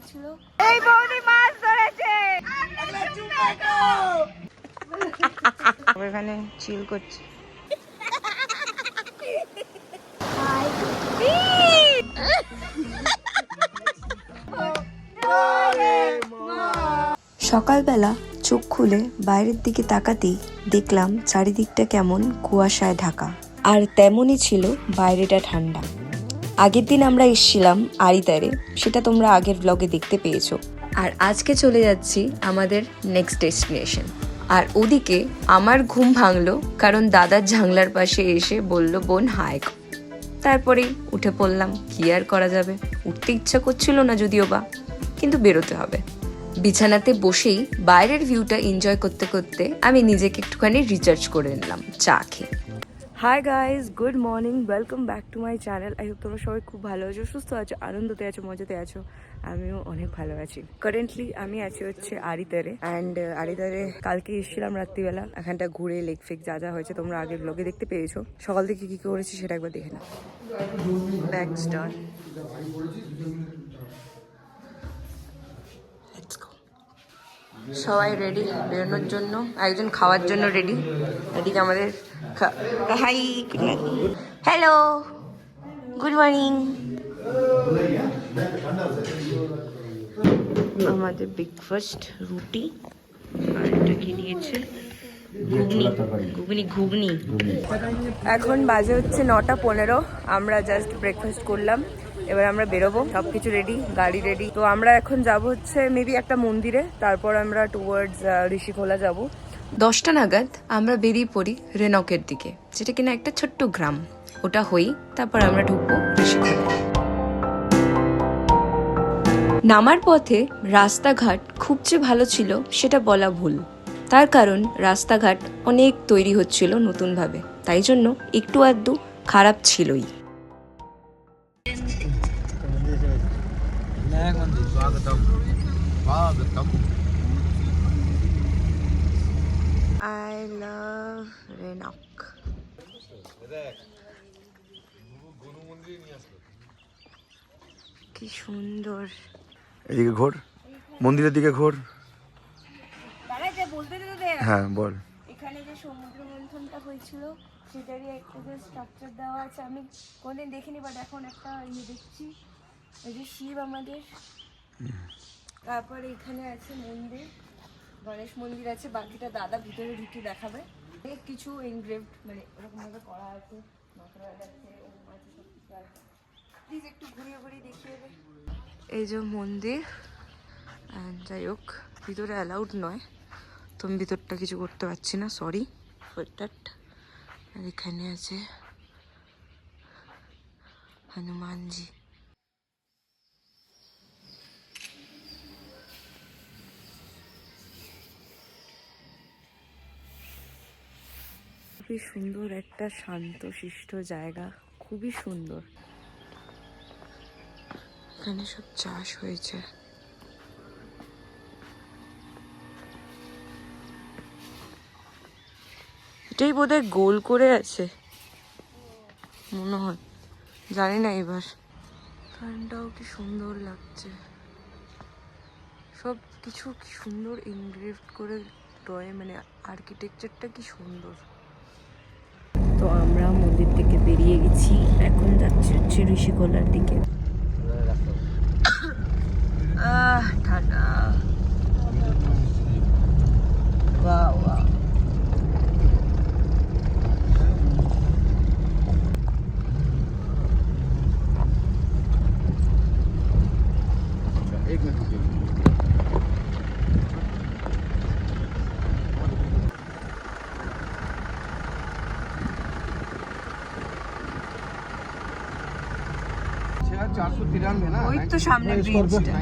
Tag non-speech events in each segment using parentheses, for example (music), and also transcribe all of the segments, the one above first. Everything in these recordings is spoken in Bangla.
হয়েছিল। এই বৌদি মাছ ধরেছে। এখানে চিল করছে। সকালবেলা চোখ খুলে বাইরের দিকে তাকাতেই দেখলাম চারিদিকটা কেমন কুয়াশায় ঢাকা। আর তেমনই ছিল বাইরেটা ঠান্ডা। আগের দিন আমরা এসেছিলাম আরিদারে সেটা তোমরা আগের ব্লগে দেখতে পেয়েছ। আর আজকে চলে যাচ্ছি আমাদের নেক্সট ডেস্টিনেশন আর ওদিকে আমার ঘুম ভাঙলো, কারণ দাদার ঝাংলার পাশে এসে বলল, বোন হাই তারপরেই উঠে পড়লাম, কি আর করা যাবে? উঠতে ইচ্ছা করছিল না যদিও বা, কিন্তু বেরোতে হবে। বিছানাতে বসেই বাইরের ভিউটা এনজয় করতে করতে আমি নিজেকে একটুখানি রিচার্জ করে নিলাম, চা খেয়ে। Hi guys good morning welcome back to my channel I hope তোমরা সবাই খুব ভালো আছো, সুস্থ আছো, আনন্দতে আছো, মজাতে আছো। আমিও অনেক ভালো আছি। কারেন্টলি আমি আছি হচ্ছে আরিতারে। অ্যান্ড আরিতারে কালকে এসেছিলাম রাত্রিবেলা। এখানটা ঘুরে লেক ফেক যা যা হয়েছে তোমরা আগের ব্লগে দেখতে পেয়েছ। সকাল থেকে কি কি করেছি সেটা একবার দেখে নাও। ব্যাক স্টার সবাই রেডি বেরোনোর জন্য একজন খাওয়ার জন্য রেডি এদিকে আমাদের হাই হ্যালো গুড মর্নিং আমাদের ব্রেকফাস্ট রুটি আর এটা কি ঘুগনি ঘুগনি ঘুগনি। এখন বাজে হচ্ছে নটা পনেরো আমরা জাস্ট ব্রেকফাস্ট করলাম। এবার আমরা বেরোবো সব কিছু রেডি গাড়ি রেডি তো আমরা এখন যাব হচ্ছে মেবি একটা মন্দিরে, তারপর আমরা টুয়ার্ডস ঋষিখোলা যাব। দশটা নাগাদ আমরা বেরিয়ে পড়ি রেনকের দিকে, যেটা কিনা একটা ছোট্ট গ্রাম। ওটা হই তারপর আমরা ঢুকবো ঋষিখোলা নামার পথে রাস্তাঘাট খুব যে ভালো ছিল, সেটা বলা ভুল। তার কারণ রাস্তাঘাট অনেক তৈরি হচ্ছিল নতুনভাবে, তাই জন্য একটু আধটু খারাপ ছিলই। আই লাভ রেনক কি সুন্দর। এদিকে ঘোর। মন্দিরের দিকে ঘোর। হ্যাঁ বল। এখানে যে সমুদ্র মন্থনটা হয়েছিল সেটারই একটা যে স্ট্রাকচার দেওয়া আছে আমি কোনদিন দেখিনি বাট এখন একটা ইয়ে দেখছি। এই যে শিব আমাদের। তারপরে এখানে আছে মন্দির। গণেশ মন্দির আছে, বাকিটা দাদা ভিতরে ঢুকে দেখাবে। অনেক কিছু এনগ্রেভড মানে ওরকমভাবে করা আছে প্লিজ একটু ঘুরিয়ে ঘুরিয়ে দেখিয়ে এই যে মন্দির যাই হোক, ভিতরে অ্যালাউড নয়। তো ভিতরটা কিছু করতে পারছি না সরি ফর আর এখানে আছে হনুমানজি। খুবই সুন্দর একটা শান্ত, শিষ্ট জায়গা। খুবই সুন্দর। এখানে সব চাষ হয়েছে। এটাই বোধহয় গোল করে আছে। মনে হয়। জানি না এবার। ফ্যানটাও কি সুন্দর লাগছে। সব কিছু কি সুন্দর ইনগ্রেভড করে ড্রয়ে মানে আর্কিটেকচারটা কি সুন্দর। আমরা মন্দির থেকে বেরিয়ে গেছি। এখন যাচ্ছি হচ্ছে ঋষিকোলার দিকে। আহ ঠান্ডা। ওই তো সামনে ব্রিজটা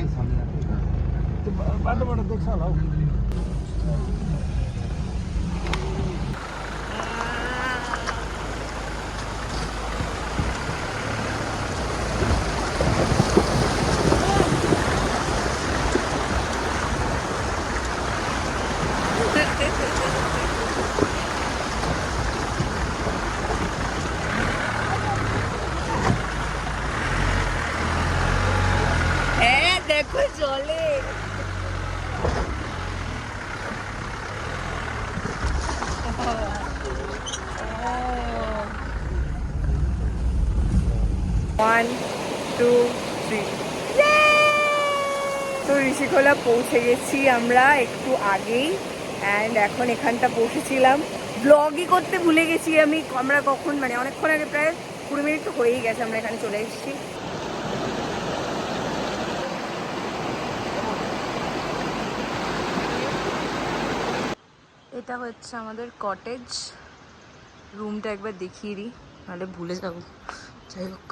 পৌঁছে গেছি আমরা একটু আগেই। অ্যান্ড এখন এখানটা পৌঁছেছিলাম ব্লগই করতে ভুলে গেছি আমি। আমরা কখন মানে অনেকক্ষণ আগে প্রায় কুড়ি মিনিট তো হয়েই গেছে আমরা এখানে চলে এসেছি। এটা হচ্ছে আমাদের কটেজ রুমটা একবার দেখিয়ে দিই, নাহলে ভুলে যাব। যাই হোক,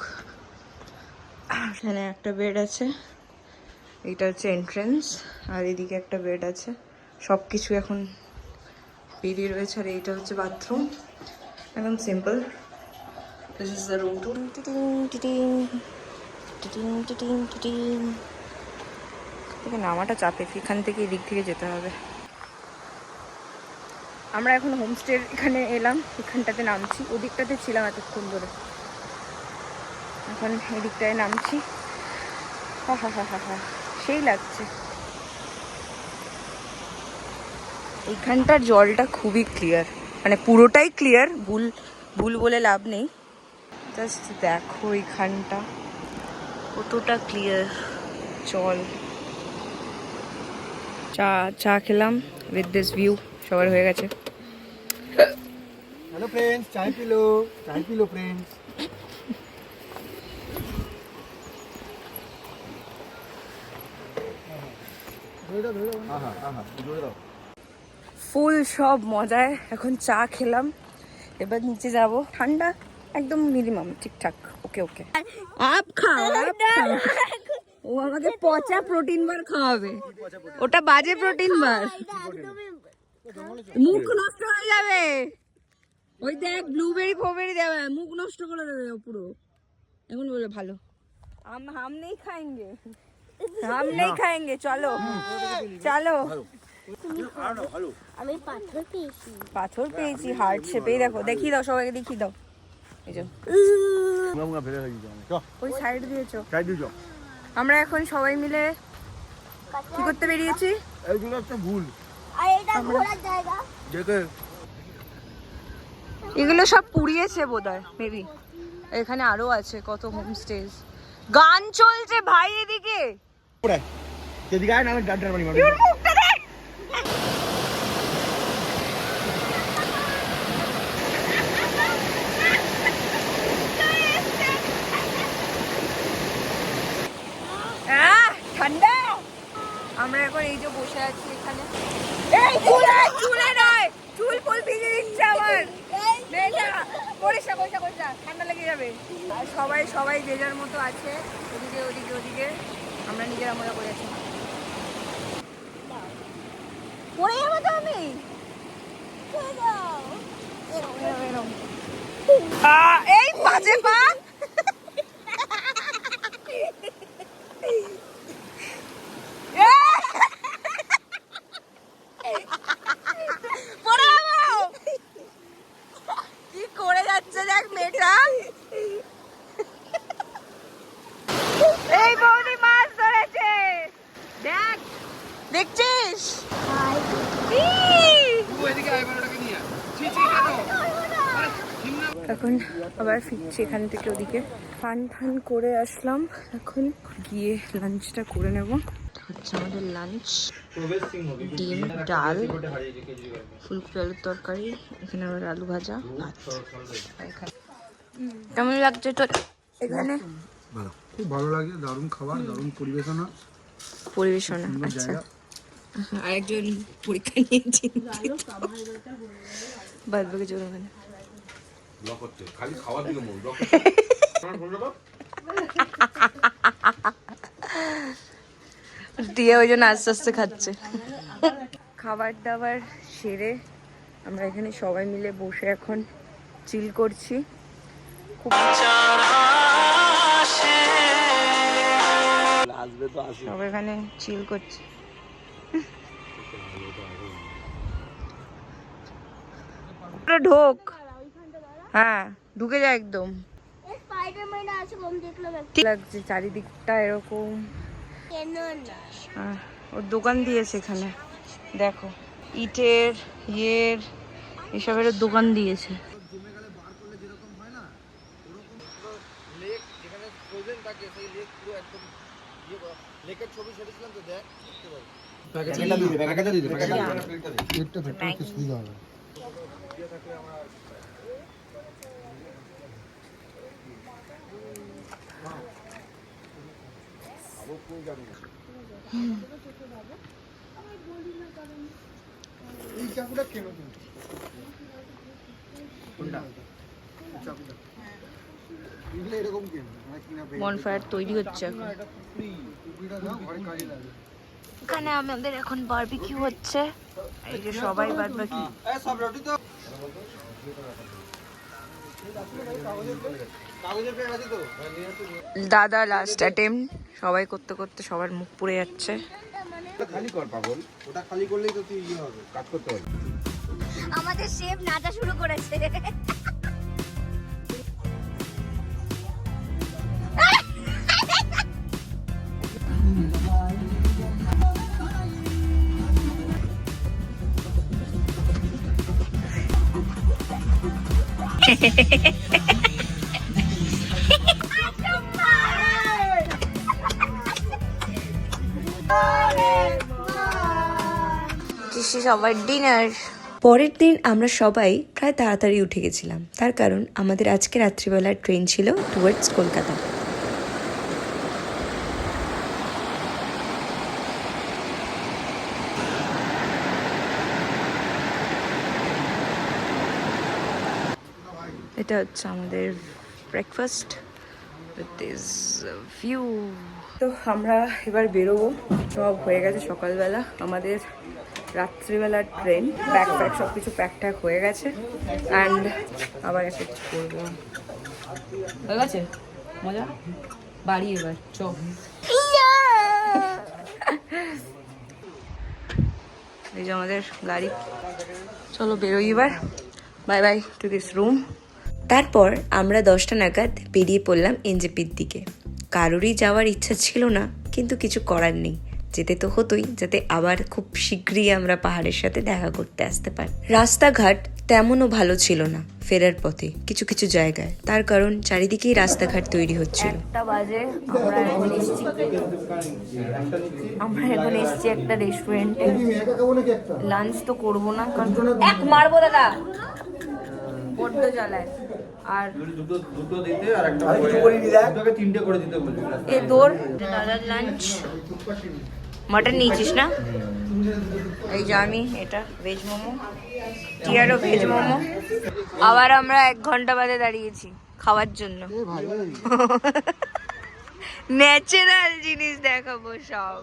এখানে একটা বেড আছে। এইটা হচ্ছে এন্ট্রেন্স আর এদিকে একটা বেড আছে। সব কিছু এখন বেরিয়ে রয়েছে আর এইটা হচ্ছে বাথরুম একদম simple this is the room two থেকে নামাটা চাপে এখান থেকে এদিক থেকে যেতে হবে। আমরা এখন হোমস্টের এখানে এলাম এখানটাতে নামছি। ওদিকটাতে ছিলাম এতক্ষণ ধরে। এখন এদিকটায় নামছি। হা হা হা হা হা। সেই লাগছে। এইখানটার জলটা খুবই ক্লিয়ার মানে পুরোটাই ক্লিয়ার ভুল ভুল বলে লাভ নেই। জাস্ট দেখো এইখানটা। কতটা ক্লিয়ার জল। চা চা খেলাম উইথ দিস ভিউ সবার হয়ে গেছে। হ্যালো ফ্রেন্ডস চাই পিলো চাই পিলো ফ্রেন্ডস ফুল সব মজায় এখন চা খেলাম এবার নিচে যাব ঠান্ডা একদম মিনিমাম ঠিকঠাক ওকে ওকে আপ খাও আপ খাও ও আমাকে (laughs) পচা প্রোটিন বার খাওয়াবে ওটা বাজে প্রোটিন বার মুখ নষ্ট হয়ে যাবে ওই দেখ ব্লুবেরি ফোবেরি দেবে মুখ নষ্ট করে দেবে ও পুরো এখন বলে ভালো हम हम नहीं खाएंगे हम नहीं खाएंगे चलो चलो আমি পাথর পেয়েছি পাথর পেয়েছি হার্ট শেপেই দেখো দেখিয়ে দাও সবাইকে দেখিয়ে দাও এই যে মুঙ্গা মুঙ্গা ফেলে হয়ে যাবে চ ওই সাইড দিয়েছো চাই দিও চ আমরা এখন সবাই মিলে কি করতে বেরিয়েছি এইগুলো একটা ভুল আর এটা ঘোরার জায়গা দেখে এগুলো সব পুড়িয়েছে বোধহয় মেবি এখানে আরো আছে কত হোমস্টেজ গান চলছে ভাই এদিকে পড়ে যেদিকে আয় না আমি ডাক্তার ঠান্ডা? আমরা এখন এই যে বসে আছি এখানে। চুলে চুলে নয়, চুল ফুল ভিজে ঠান্ডা লেগে যাবে। আর সবাই সবাই যে যার মতো আছে ওদিকে ওদিকে ওদিকে। আমরা নিজেরা মজা করে আছি। পড়ে যাব তো আমি। এই বাজে পা পড়ে যাব কি করে যাচ্ছে দেখ মেয়েটা এই বৌদি মাছ ধরেছে দেখ দেখছিস এখন আবার ফিরছি এখান থেকে ওদিকে। ফান ফান করে আসলাম। এখন গিয়ে লাঞ্চটা করে নেব। হচ্ছে আমাদের লাঞ্চ ডিম ডাল ফুলকপি আলুর তরকারি এখানে আবার আলু ভাজা কেমন লাগছে তোর? এখানে? ভালো। খুব ভালো লাগে দারুণ খাবার দারুণ পরিবেশনা। পরিবেশনা আচ্ছা। আরেকজন পরীক্ষা নিয়ে চিন্তিত। বাদ বাকি (laughs) দিয়ে ওই জন্য আস্তে আস্তে খাচ্ছে। খাবার দাবার সেরে আমরা এখানে সবাই মিলে বসে এখন চিল করছি। খুব সব এখানে চিল করছি। ঢোক। হ্যাঁ ঢুকে যায় একদম। লাগছে চারিদিকটা এরকম? ওর দোকান দিয়েছে এখানে। দেখো ইটের ইয়ের এসবের দোকান দিয়েছে। পেটটা তৈরি হচ্ছে এখন। আমাদের এখন বারবিকিউ হচ্ছে। এই যে সবাই বাদ বাকি দাদা লাস্ট অ্যাটেম্প সবাই করতে করতে সবার মুখ পুড়ে যাচ্ছে। খালি কর পাগল। ওটা খালি করলেই তো তুই ইয়ে হবে কাজ করতে হবে। আমাদের শেফ নাচা শুরু করেছে। (laughs) সবার ডিনার পরের দিন আমরা সবাই প্রায় তাড়াতাড়ি উঠে গেছিলাম। তার কারণ আমাদের আজকে রাত্রিবেলার ট্রেন ছিল টুয়ার্ডস কলকাতা। এটা হচ্ছে আমাদের ব্রেকফাস্ট উইথ দিস ভিউ তো আমরা এবার বেরোবো। সব হয়ে গেছে সকালবেলা। আমাদের রাত্রিবেলার ট্রেন প্যাক প্যাক সব কিছু প্যাক ট্যাক হয়ে গেছে। অ্যান্ড আবার একটা কিছু করব। হয়ে গেছে? মজা? বাড়ি এবার চ। এই যে আমাদের গাড়ি। চলো বেরোই এবার। Bye bye to this room তারপর আমরা দশটা নাগাদ বেরিয়ে পড়লাম এনজেপির দিকে। কারোরই যাওয়ার ইচ্ছা ছিল না, কিন্তু কিছু করার নেই। যেতে তো হতোই, যাতে আবার খুব শীঘ্রই আমরা পাহাড়ের সাথে দেখা করতে আসতে পারি। রাস্তাঘাট তেমনও ভালো ছিল না ফেরার পথে, কিছু কিছু জায়গায়। তার কারণ চারিদিকেই রাস্তাঘাট তৈরি হচ্ছিল। আমরা এখন এসেছি। একটা রেস্টুরেন্টে লাঞ্চ তো করব না এক মারবো দাদা। বড্ড জ্বালায়। আর এ তোর দাদার লাঞ্চ মাটন নিয়েছিস না? এই যে আমি এটা ভেজ মোমো টিয়ারও ভেজ মোমো। আবার আমরা এক ঘণ্টা বাদে দাঁড়িয়েছি খাওয়ার জন্য। ন্যাচারাল জিনিস দেখাবো সব।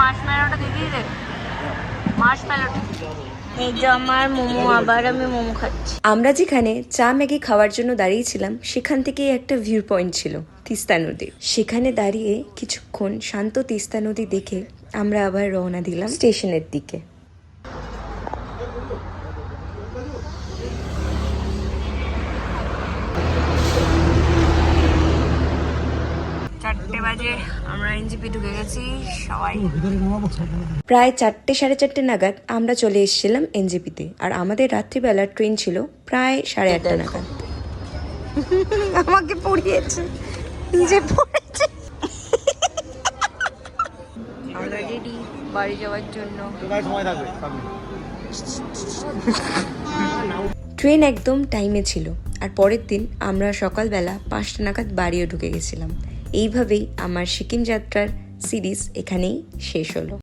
মার্শম্যালোটা দিয়ে দে। মার্শম্যালোটা এই যে আমার মোমো আবার আমি মোমো খাচ্ছি। আমরা যেখানে চা ম্যাগি খাওয়ার জন্য দাঁড়িয়েছিলাম সেখান থেকেই একটা ভিউ পয়েন্ট ছিল তিস্তা নদী। সেখানে দাঁড়িয়ে কিছুক্ষণ শান্ত তিস্তা নদী দেখে আমরা আবার রওনা দিলাম স্টেশনের দিকে। সবাই। প্রায় চারটে সাড়ে চারটে নাগাদ আমরা চলে এসেছিলাম এনজেপিতে। আর আমাদের রাত্রিবেলার ট্রেন ছিল প্রায় সাড়ে আটটা নাগাদ। আমাকে পড়িয়েছে। নিজে পড়েছে। আমরা রেডি বাড়ি যাওয়ার জন্য। ট্রেন একদম টাইমে ছিল। আর পরের দিন আমরা সকালবেলা পাঁচটা নাগাদ বাড়িও ঢুকে গেছিলাম। এইভাবেই আমার সিকিম যাত্রার সিরিজ এখানেই শেষ হলো।